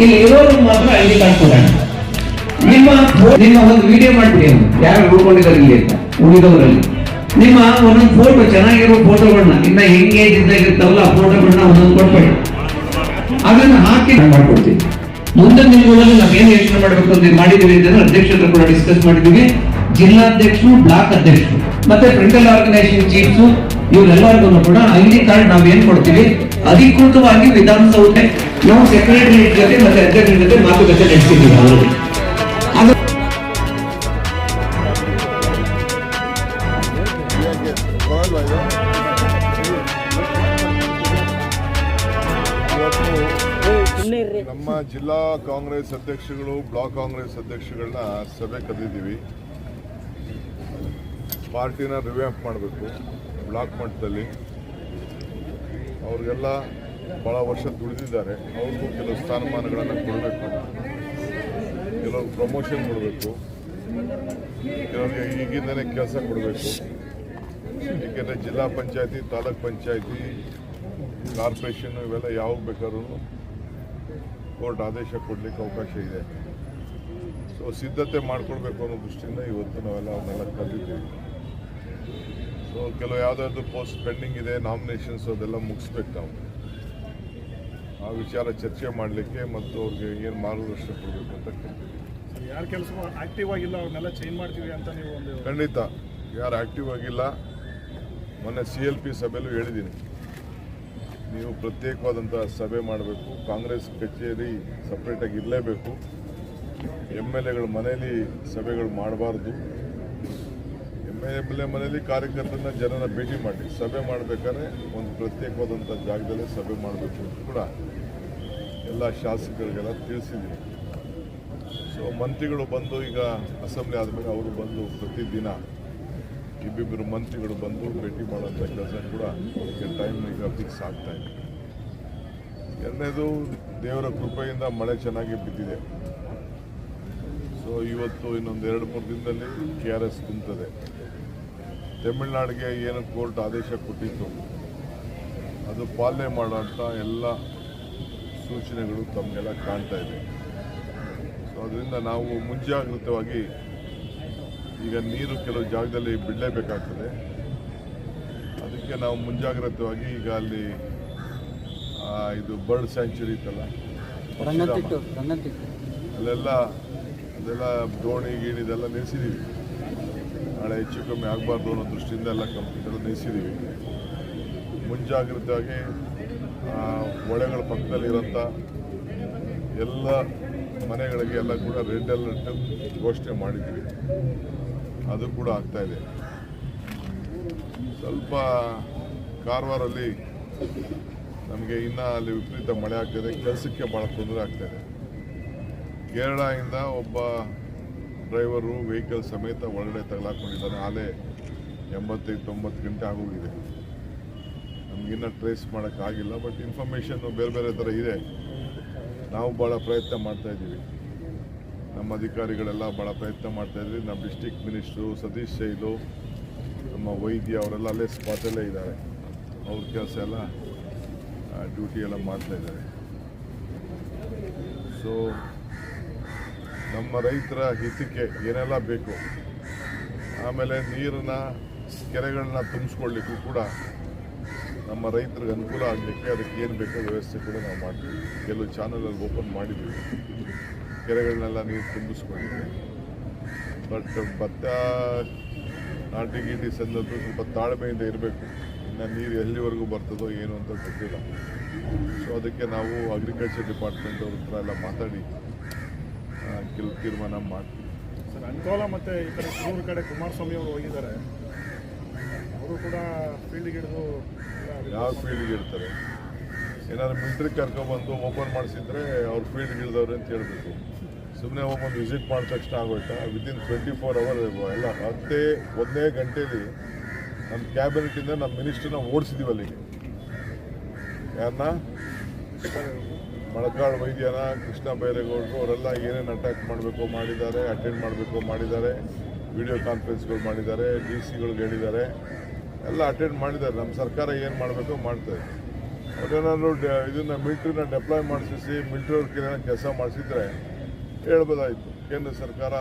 ಇಲ್ಲಿ ಇರೋರು ಮಾತ್ರ ಐ ಡಿ ಕಾರ್ಡ್ ನಿಮ್ಮ ನಿಮ್ಮ ಒಂದು ವಿಡಿಯೋ ಮಾಡ್ಬಿಡಿ. ಯಾರು ಉಳ್ಕೊಂಡಿದ್ದಾರೆ ಇಲ್ಲಿ ಅಂತ. ಉಳಿದವರಲ್ಲಿ. ನಿಮ್ಮ ಒಂದೊಂದು ಫೋಟೋ ಚೆನ್ನಾಗಿರೋ ಫೋಟೋಗಳನ್ನ ಇನ್ನ ಎಂಗೇಜ್ ಇದ್ದಾಗಿರ್ತಾವಲ್ಲ, ಆ ಫೋಟೋಗಳನ್ನ ಒಂದೊಂದು ಕೊಟ್ಬೇಡಿ ಅದನ್ನ ಹಾಕಿ ನಾನು ಮಾಡ್ಕೊಡ್ತೀನಿ. ಮುಂದಿನ ದಿನಗಳಲ್ಲಿ ನಾವು ಏನು ಯೋಚನೆ ಮಾಡಬೇಕು ಅಂತ ಮಾಡಿದೀವಿ ಅಂತ ಅಧ್ಯಕ್ಷರ ಕೂಡ ಡಿಸ್ಕಸ್ ಮಾಡಿದೀವಿ ಜಿಲ್ಲಾಧ್ಯಕ್ಷರು, ಬ್ಲಾಕ್ ಅಧ್ಯಕ್ಷರು, ಮತ್ತೆ ಫ್ರಂಟಲ್ ಆರ್ಗನೈಸೇಷನ್ ಚೀಫ್ಸು ಇವರೆಲ್ಲರಿಗೂ ಕೂಡ ಐ ಡಿ ಕಾರ್ಡ್ ನಾವು ಏನ್ ಕೊಡ್ತೀವಿ? ಅಧಿಕೃತವಾಗಿ ವಿಧಾನಸೌಧ ನಾವು ಸೆಕ್ರೆಟರಿಯೇಟ್ ಜೊತೆ ಮತ್ತೆ ಅಧ್ಯಕ್ಷರ ಜೊತೆ ಮಾತುಕತೆ ನಡೆಸಿದ್ದೀವಿ. ಇವತ್ತು ನಮ್ಮ ಜಿಲ್ಲಾ ಕಾಂಗ್ರೆಸ್ ಅಧ್ಯಕ್ಷಗಳು, ಬ್ಲಾಕ್ ಕಾಂಗ್ರೆಸ್ ಅಧ್ಯಕ್ಷಗಳನ್ನ ಸಭೆ ಕರೆದಿದ್ದೀವಿ. ಪಾರ್ಟಿನ ರಿವ್ಯಾಂಪ್ ಮಾಡಬೇಕು, ಬ್ಲಾಕ್ ಮಟ್ಟದಲ್ಲಿ. ಅವ್ರಿಗೆಲ್ಲ ಭಾಳ ವರ್ಷ ದುಡಿದಿದ್ದಾರೆ. ಅವ್ರಿಗೂ ಕೆಲವು ಸ್ಥಾನಮಾನಗಳನ್ನು ಕೊಡಬೇಕು. ಕೆಲವು ಪ್ರಮೋಷನ್ ಕೊಡಬೇಕು. ಕೆಲವರಿಗೆ ಈಗಿಂದನೇ ಕೆಲಸ ಕೊಡಬೇಕು. ಏಕೆಂದರೆ ಜಿಲ್ಲಾ ಪಂಚಾಯತಿ, ತಾಲೂಕ್ ಪಂಚಾಯತಿ, ಕಾರ್ಪೊರೇಷನ್ ಇವೆಲ್ಲ ಯಾವಾಗ ಬೇಕಾದ್ರೂ ಕೋರ್ಟ್ ಆದೇಶ ಕೊಡಲಿಕ್ಕೆ ಅವಕಾಶ ಇದೆ. ಸೊ ಸಿದ್ಧತೆ ಮಾಡ್ಕೊಳ್ಬೇಕು ಅನ್ನೋ ದೃಷ್ಟಿಯಿಂದ ಇವತ್ತು ನಾವೆಲ್ಲ ಅವನ್ನೆಲ್ಲ ಕಲಿತೀವಿ ಸೊ ಕೆಲವು ಯಾವುದಾದ್ರು ಪೋಸ್ಟ್ ಪೆಂಡಿಂಗ್ ಇದೆ ನಾಮಿನೇಷನ್ಸ್ ಅದೆಲ್ಲ ಮುಗಿಸ್ಬೇಕು ನಾವು. ಆ ವಿಚಾರ ಚರ್ಚೆ ಮಾಡಲಿಕ್ಕೆ ಮತ್ತು ಅವ್ರಿಗೆ ಏನು ಮಾರ್ಗದರ್ಶನ ಕೊಡಬೇಕು ಅಂತ ಕೇಳ್ತೀವಿ. ಯಾರು ಕೆಲಸ ಆಕ್ಟಿವ್ ಆಗಿಲ್ಲ ಅವ್ರನ್ನೆಲ್ಲ ಚೇಂಜ್ ಮಾಡ್ತೀವಿ ಅಂತ ನೀವು ಒಂದು ಖಂಡಿತ. ಯಾರು ಆಕ್ಟಿವ್ ಆಗಿಲ್ಲ ಮೊನ್ನೆ ಸಿ ಎಲ್ ಪಿ ಸಭೆಯಲ್ಲೂ ಹೇಳಿದ್ದೀನಿ ನೀವು ಪ್ರತ್ಯೇಕವಾದಂಥ ಸಭೆ ಮಾಡಬೇಕು ಕಾಂಗ್ರೆಸ್ ಕಚೇರಿ ಸಪ್ರೇಟಾಗಿ ಇರಲೇಬೇಕು. ಎಂ ಎಲ್ ಎಗಳ ಮನೆಯಲ್ಲಿ ಸಭೆಗಳು ಮಾಡಬಾರ್ದು. ಎ ಮನೆಯಲ್ಲಿ ಕಾರ್ಯಕರ್ತರನ್ನ ಜನನ ಭೇಟಿ ಮಾಡಿ, ಸಭೆ ಮಾಡಬೇಕಾದ್ರೆ ಒಂದು ಪ್ರತ್ಯೇಕವಾದಂಥ ಜಾಗದಲ್ಲೇ ಸಭೆ ಮಾಡಬೇಕು ಅಂತ ಕೂಡ ಎಲ್ಲ ಶಾಸಕರಿಗೆಲ್ಲ ತಿಳಿಸಿದ್ದೀನಿ ಸೊ ಮಂತ್ರಿಗಳು ಬಂದು ಈಗ ಅಸೆಂಬ್ಲಿ ಆದಮೇಲೆ ಅವರು ಬಂದು ಪ್ರತಿದಿನ ಇಬ್ಬಿಬ್ಬರು ಮಂತ್ರಿಗಳು ಬಂದು ಭೇಟಿ ಮಾಡೋಂಥ ಕೆಲಸ ಕೂಡ ಅವರಿಗೆ ಟೈಮ್ ಈಗ ಫಿಕ್ಸ್ ಆಗ್ತಾ ಇದೆ. ಎರಡನೇದು ದೇವರ ಕೃಪೆಯಿಂದ ಮಳೆ ಚೆನ್ನಾಗಿ ಬಿದ್ದಿದೆ. ಸೊ ಇವತ್ತು ಇನ್ನೊಂದು ಎರಡು ಮೂರು ದಿನದಲ್ಲಿ ಕೆ ಆರ್ ಎಸ್ ತುಂಬುತ್ತದೆ ತಮಿಳುನಾಡಿಗೆ ಏನು ಕೋರ್ಟ್ ಆದೇಶ ಕೊಟ್ಟಿತ್ತು ಅದು ಪಾಲನೆ ಮಾಡುವಂಥ ಎಲ್ಲ ಸೂಚನೆಗಳು ತಮಗೆಲ್ಲ ಕಾಣ್ತಾ ಇದೆ. ಸೊ ಅದರಿಂದ ನಾವು ಮುಂಜಾಗ್ರತವಾಗಿ ಈಗ ನೀರು ಕೆಲವು ಜಾಗದಲ್ಲಿ ಬಿಡಲೇಬೇಕಾಗ್ತದೆ ಅದಕ್ಕೆ ನಾವು ಮುಂಜಾಗ್ರತವಾಗಿ ಈಗ ಅಲ್ಲಿ ಇದು ಬರ್ಡ್ ಸ್ಯಾಂಚುರಿ ಇತ್ತಲ್ಲ ಅಲ್ಲೆಲ್ಲ ಅದೆಲ್ಲ ದೋಣಿ ಗೀಣಿ ಇದೆಲ್ಲ ನಿಲ್ಲಿಸಿದ್ದೀವಿ ನಾಳೆ ಹೆಚ್ಚು ಕಮ್ಮಿ ಆಗಬಾರ್ದು ಅನ್ನೋ ದೃಷ್ಟಿಯಿಂದ ಎಲ್ಲ ಕಂಪ್ನಿಗಳು ನಿಲ್ಲಿಸಿದ್ದೀವಿ ಮುಂಜಾಗ್ರತೆಯಾಗಿ ಹೊಳೆಗಳ ಪಕ್ಕದಲ್ಲಿರೋಂಥ ಎಲ್ಲ ಮನೆಗಳಿಗೆ ಎಲ್ಲ ಕೂಡ ರೆಡ್ ಅಲರ್ಟ್ ಘೋಷಣೆ ಮಾಡಿದ್ವಿ ಅದು ಕೂಡ ಆಗ್ತಾ ಇದೆ. ಸ್ವಲ್ಪ ಕಾರವಾರಲ್ಲಿ ನಮಗೆ ಇನ್ನೂ ಅಲ್ಲಿ ವಿಪರೀತ ಮಳೆ ಆಗ್ತಿದೆ. ಕೆಲಸಕ್ಕೆ ಭಾಳ ತೊಂದರೆ ಆಗ್ತಾಯಿದೆ ಕೇರಳದಿಂದ ಒಬ್ಬ ಡ್ರೈವರು ವೆಹಿಕಲ್ ಸಮೇತ ಒಳಗಡೆ ತಗಲಾಕೊಂಡಿದ್ದಾನೆ. ಆಲೆ ಎಂಬತ್ತೈದು ತೊಂಬತ್ತು ಗಂಟೆ ಆಗೋಗಿದೆ. ನಮಗಿನ್ನ ಟ್ರೇಸ್ ಮಾಡೋಕ್ಕಾಗಿಲ್ಲ, ಬಟ್ ಇನ್ಫಾರ್ಮೇಷನ್ನು ಬೇರೆ ಬೇರೆ ಥರ ಇದೆ. ನಾವು ಭಾಳ ಪ್ರಯತ್ನ ಮಾಡ್ತಾ ಇದ್ದೀವಿ. ನಮ್ಮ ಅಧಿಕಾರಿಗಳೆಲ್ಲ ಭಾಳ ಪ್ರಯತ್ನ ಮಾಡ್ತಾ ಇದ್ವಿ ನಮ್ಮ ಡಿಸ್ಟಿಕ್ ಮಿನಿಸ್ಟ್ರು ಸತೀಶ್ ಶೈಲು ನಮ್ಮ ವೈದ್ಯ ಅವರೆಲ್ಲ ಅಲ್ಲೇ ಸ್ಪಾಟಲ್ಲೇ ಇದ್ದಾರೆ. ಅವ್ರ ಕೆಲಸ ಎಲ್ಲ ಡ್ಯೂಟಿ ಎಲ್ಲ ಮಾಡ್ತಾ ಇದ್ದಾರೆ. ಸೊ ನಮ್ಮ ರೈತರ ಹಿತಕ್ಕೆ ಏನೆಲ್ಲ ಬೇಕು, ಆಮೇಲೆ ನೀರನ್ನ ಕೆರೆಗಳನ್ನ ತುಂಬಿಸ್ಕೊಳ್ಲಿಕ್ಕೂ ಕೂಡ ನಮ್ಮ ರೈತರಿಗೆ ಅನುಕೂಲ ಆಗಲಿಕ್ಕೆ ಅದಕ್ಕೆ ಏನು ಬೇಕೋ ವ್ಯವಸ್ಥೆ ಕೂಡ ನಾವು ಮಾಡ್ತೀವಿ. ಕೆಲವು ಚಾನಲಲ್ಲಿ ಓಪನ್ ಮಾಡಿದ್ದೀವಿ. ಕೆರೆಗಳನ್ನೆಲ್ಲ ನೀರು ತುಂಬಿಸ್ಕೊಂಡಿದ್ವಿ ಬಟ್ ಭತ್ತ, ನಾಟಿ ಗೀಟಿ ಸಂದದ್ದು ಸ್ವಲ್ಪ ತಾಳ್ಮೆಯಿಂದ ಇರಬೇಕು. ಇನ್ನು ನೀರು ಎಲ್ಲಿವರೆಗೂ ಬರ್ತದೋ ಏನು ಅಂತ ಗೊತ್ತಿಲ್ಲ. ಸೊ ಅದಕ್ಕೆ ನಾವು ಅಗ್ರಿಕಲ್ಚರ್ ಡಿಪಾರ್ಟ್ಮೆಂಟ್ ಅವ್ರ ಹತ್ರ ಎಲ್ಲ ಮಾತಾಡಿ ಆ, ಕೆಲವು ತೀರ್ಮಾನ ಮಾಡ್ತೀವಿ. ಸರ್ ಅಂಕೋಲ ಮತ್ತೆ ಈ ಕಡೆ ಮೂರು ಕಡೆ ಕುಮಾರಸ್ವಾಮಿ ಅವರು ಹೋಗಿದ್ದಾರೆ. ಅವರು ಕೂಡ ಫೀಲ್ಡ್ಗೆ ಹಿಡಿದು ಯಾವ ಫೀಲ್ಡ್ಗೆ ಇರ್ತಾರೆ ಏನಾದ್ರು ಮಿಲ್ಟ್ರಿ ಕರ್ಕೊಬಂದು ಓಪನ್ ಮಾಡಿಸಿದ್ರೆ ಅವ್ರು ಫೀಲ್ಡ್ಗೆ ಹಿಡಿದವ್ರೆ ಅಂತ ಹೇಳಬೇಕು. ಸುಮ್ಮನೆ ಒಬ್ಬೊಂದು ವಿಸಿಟ್ ಮಾಡಿದ ತಕ್ಷಣ ಆಗೋಯ್ತಾ? ವಿತಿನ್ ಟ್ವೆಂಟಿ ಫೋರ್ ಅವರ್ ಎಲ್ಲ ಹತ್ತೇ ಒಂದೇ ಗಂಟೆಲಿ ನಮ್ಮ ಕ್ಯಾಬಿನೆಟಿಂದ ನಮ್ಮ ಮಿನಿಸ್ಟ್ರನ್ನ ಓಡಿಸಿದೀವಿ ಅಲ್ಲಿಗೆ. ಯಾರನ್ನ ಮಳಕಾಳು ವೈದ್ಯನ ಕೃಷ್ಣ ಬೈರೇಗೌಡರು ಅವರೆಲ್ಲ ಏನೇನು ಅಟ್ಯಾಕ್ ಮಾಡಬೇಕು ಮಾಡಿದ್ದಾರೆ ಅಟೆಂಡ್ ಮಾಡಬೇಕು ಮಾಡಿದ್ದಾರೆ ವಿಡಿಯೋ ಕಾನ್ಫರೆನ್ಸ್ಗಳು ಮಾಡಿದ್ದಾರೆ ಡಿ ಸಿಗಳಿಗೆ ಹೇಳಿದ್ದಾರೆ, ಎಲ್ಲ ಅಟೆಂಡ್ ಮಾಡಿದ್ದಾರೆ. ನಮ್ಮ ಸರ್ಕಾರ ಏನು ಮಾಡಬೇಕು ಮಾಡ್ತಾರೆ ಅವ್ರೇನಾದ್ರು ಇದನ್ನ ಮಿಲಿಟ್ರಿನ ಡೆಪ್ಲಾಯ್ ಮಾಡಿಸಿ ಮಿಲ್ಟ್ರಿ ಅವ್ರಿಗೆ ಕೈಲಿ ಕೆಲಸ ಮಾಡಿಸಿದ್ರೆ ಹೇಳ್ಬೋದಾಯಿತು. ಕೇಂದ್ರ ಸರ್ಕಾರ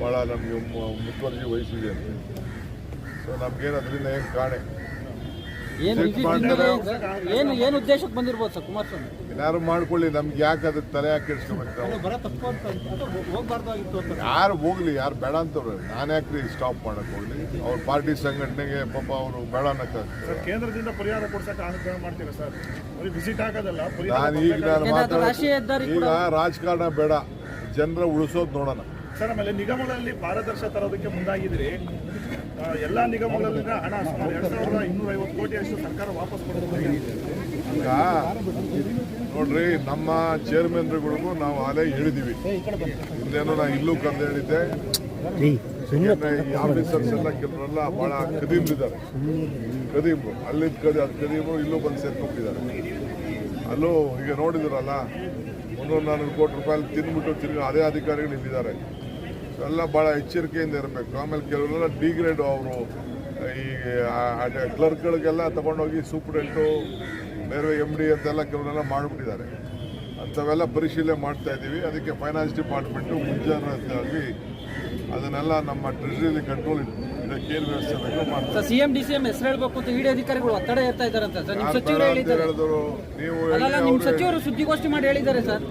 ಭಾಳ ನಮಗೆ ಮುತುವರ್ಜಿ ವಹಿಸಿದೆ ಅಂತ. ಸೊ ನಮಗೇನು ಅದರಿಂದ ಏನು ಕಾಣೆ? ಏನು. ಏನು ಏನು ಉದ್ದೇಶಕ್ಕೆ ಬಂದಿರ್ಬೋದು ಸರ್ ಕುಮಾರಸ್ವಾಮಿ? ಏನಾದ್ರು ಮಾಡ್ಕೊಳ್ಳಿ ನಮ್ಗೆ ಯಾಕೆ ಅದಕ್ಕೆ ತಲೆ ಯಾಕೆ ಅಂತ ಯಾರು ಹೋಗ್ಲಿ ಯಾರು ಬೇಡ ಅಂತವ್ರು. ನಾನು ಯಾಕ್ರಿ ಸ್ಟಾಪ್ ಮಾಡಕ್ ಹೋಗ್ಲಿ? ಅವ್ರ ಪಾರ್ಟಿ ಸಂಘಟನೆಗೆ ಪಾಪ ಅವರು ಬೇಡ ಅನ್ನಕ್ಕಾಗ್ತದೆ ಸರ್ ಕೇಂದ್ರದಿಂದ ಪರಿಹಾರ ಕೊಡ್ಸಕ್ಕೆ ಆಗ್ರಹ ಮಾಡ್ತೀರಾ ಸರ್? ಬರೀ ವಿಸಿಟ್ ಆಗೋದಲ್ಲ ನಾನು ಈಗ ನಾನು ಮಾತಾಡೋದು ಈಗ ರಾಜಕಾರಣ ಬೇಡ. ಜನರ ಉಳಿಸೋದು ನೋಡೋಣ. ಸರ್ ಆಮೇಲೆ ನಿಗಮಗಳಲ್ಲಿ ಪಾರದರ್ಶ ತರೋದಕ್ಕೆ ಮುಂದಾಗಿದ್ರಿ ಎಲ್ಲಾ ನಿಗಮಗಳಲ್ಲಿನ ಹಣ ಸುಮಾರು ಎರಡ್ ಸಾವಿರದ ಇನ್ನೂರ ಐವತ್ತು ಕೋಟಿ ಅಷ್ಟು ಸರ್ಕಾರ ವಾಪಸ್ ಕೊಡುತ್ತೆ ಈಗ ನೋಡ್ರಿ ನಮ್ಮ ಚೇರ್ಮನ್ಗಳಿಗೂ ನಾವು ಆಲೇ ಹೇಳಿದೀವಿ. ಇಲ್ಲೇನೋ ನಾ ಇಲ್ಲೂ ಕರೆದು ಹೇಳಿದ್ದೆ. ಈ ಆಫೀಸರ್ಸ್ ಎಲ್ಲ ಕೆಲವರೆಲ್ಲ ಬಹಳ ಕದೀಮ್ರಿದ್ದಾರೆ. ಕದೀಮ್ರು ಅಲ್ಲಿದ್ದ ಕದಿ ಅದು ಕದೀಮ್ರು ಇಲ್ಲೂ ಬಂದು ಸೇರ್ಕೊಂಡಿದ್ದಾರೆ ಅಲ್ಲೂ ಈಗ ನೋಡಿದ್ರಲ್ಲ ಮುನ್ನೂರ ನಾನ್ನೂರು ಕೋಟಿ ರೂಪಾಯಿ ತಿಂದ್ಬಿಟ್ಟು ತಿರ್ಗಿ ಅದೇ ಅಧಿಕಾರಿಗಳು ಇಲ್ಲಿದ್ದಾರೆ. ಎಲ್ಲ ಭಾಳ ಎಚ್ಚರಿಕೆಯಿಂದ ಇರಬೇಕು. ಆಮೇಲೆ ಕೆಲವರೆಲ್ಲ ಡಿಗ್ರೇಡ್ ಅವರು ಈ ಕ್ಲರ್ಕ್ಗಳಿಗೆಲ್ಲ ತೊಗೊಂಡೋಗಿ ಸೂಪ್ರೆಂಟು ಬೇರೆ ಎಂ ಡಿ ಅಂತೆಲ್ಲ ಕೆಲವರೆಲ್ಲ ಮಾಡಿಬಿಟ್ಟಿದ್ದಾರೆ. ಅಂಥವೆಲ್ಲ ಪರಿಶೀಲನೆ ಮಾಡ್ತಾ ಇದ್ದೀವಿ. ಅದಕ್ಕೆ ಫೈನಾನ್ಸ್ ಡಿಪಾರ್ಟ್ಮೆಂಟು ಮುಂಜಾಗ್ರತೆಯಾಗಿ ಅದನ್ನೆಲ್ಲ ನಮ್ಮ ಟ್ರೆಜರಿಲಿ ಕಂಟ್ರೋಲ್ ಇದೆ ಏನು ವ್ಯವಸ್ಥೆ ಬೇಕು ಮಾಡ್ತಾರೆ. Sir CM D C M ಹೆಸರು ಹೇಳಬೇಕು ಅಂತ ಇಡಿ ಅಧಿಕಾರಿಗಳು ಒತ್ತಡ ಇರ್ತಾ ಇದಾರಂತೆ ಸರ್ ನಿಮ್ಮ ಸಚಿವರು ಹೇಳಿದ್ದಾರೆ. ಹೇಳಿದ್ರು ನೀವು ನಿಮ್ಮ ಸಚಿವರು ಸುದ್ದಿಗೋಷ್ಠಿ ಮಾಡಿ ಹೇಳಿದ್ದಾರೆ ಸರ್.